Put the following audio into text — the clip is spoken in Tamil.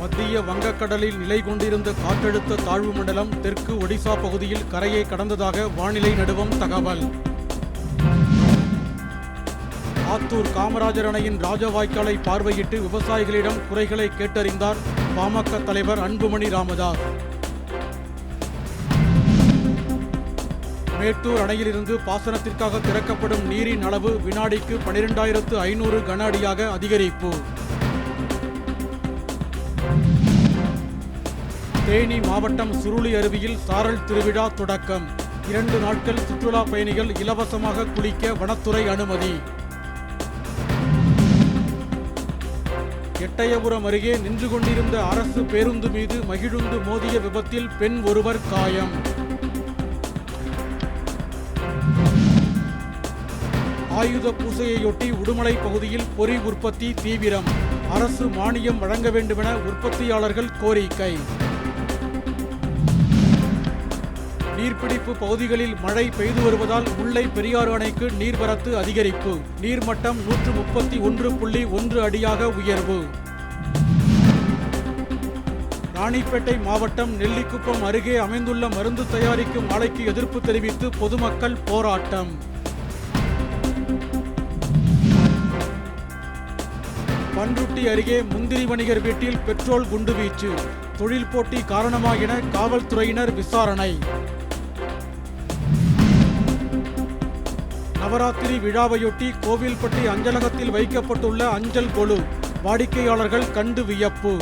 மத்திய வங்கக்கடலில் நிலை கொண்டிருந்த காற்றழுத்த தாழ்வு மண்டலம் தெற்கு ஒடிசா பகுதியில் கரையை கடந்ததாக வானிலை நடுவம் தகவல். ஆத்தூர் காமராஜர் அணையின் ராஜவாய்க்காலை பார்வையிட்டு விவசாயிகளிடம் குறைகளை கேட்டறிந்தார் பாமக தலைவர் அன்புமணி ராமதாஸ். மேட்டூர் அணையிலிருந்து பாசனத்திற்காக திறக்கப்படும் நீரின் அளவு வினாடிக்கு பனிரெண்டாயிரத்து ஐநூறு கன அடியாக அதிகரிப்பு. தேனி மாவட்டம் சுருளி அருவியில் சாரல் திருவிழா தொடக்கம். இரண்டு நாட்கள் சுற்றுலா பயணிகள் இலவசமாக குளிக்க வனத்துறை அனுமதி. எட்டயபுரம் அருகே நின்று கொண்டிருந்த அரசு பேருந்து மீது மகிழுந்து மோதிய விபத்தில் பெண் ஒருவர் காயம். ஆயுத பூசையையொட்டி உடுமலை பகுதியில் பொறி உற்பத்தி தீவிரம். அரசு மானியம் வழங்க வேண்டுமென உற்பத்தியாளர்கள் கோரிக்கை. நீர்பிடிப்பு பகுதிகளில் மழை பெய்து வருவதால் முல்லை பெரியாறு அணைக்கு நீர்வரத்து அதிகரிப்பு. நீர்மட்டம் நூற்று முப்பத்தி ஒன்று புள்ளி ஒன்று அடியாக உயர்வு. ராணிப்பேட்டை மாவட்டம் நெல்லிக்குப்பம் அருகே அமைந்துள்ள மருந்து தயாரிக்கும் ஆலைக்கு எதிர்ப்பு தெரிவித்து பொதுமக்கள் போராட்டம். பன்ருட்டி அருகே முந்திரி வணிகர் வீட்டில் பெட்ரோல் குண்டுவீச்சு தொழில் போட்டி காரணமாக என காவல்துறையினர் விசாரணை. நவராத்திரி விழாவையொட்டி கோவில்பட்டி அஞ்சலகத்தில் வைக்கப்பட்டுள்ள அஞ்சல் கொழு வாடிக்கையாளர்கள் கண்டு வியப்பு.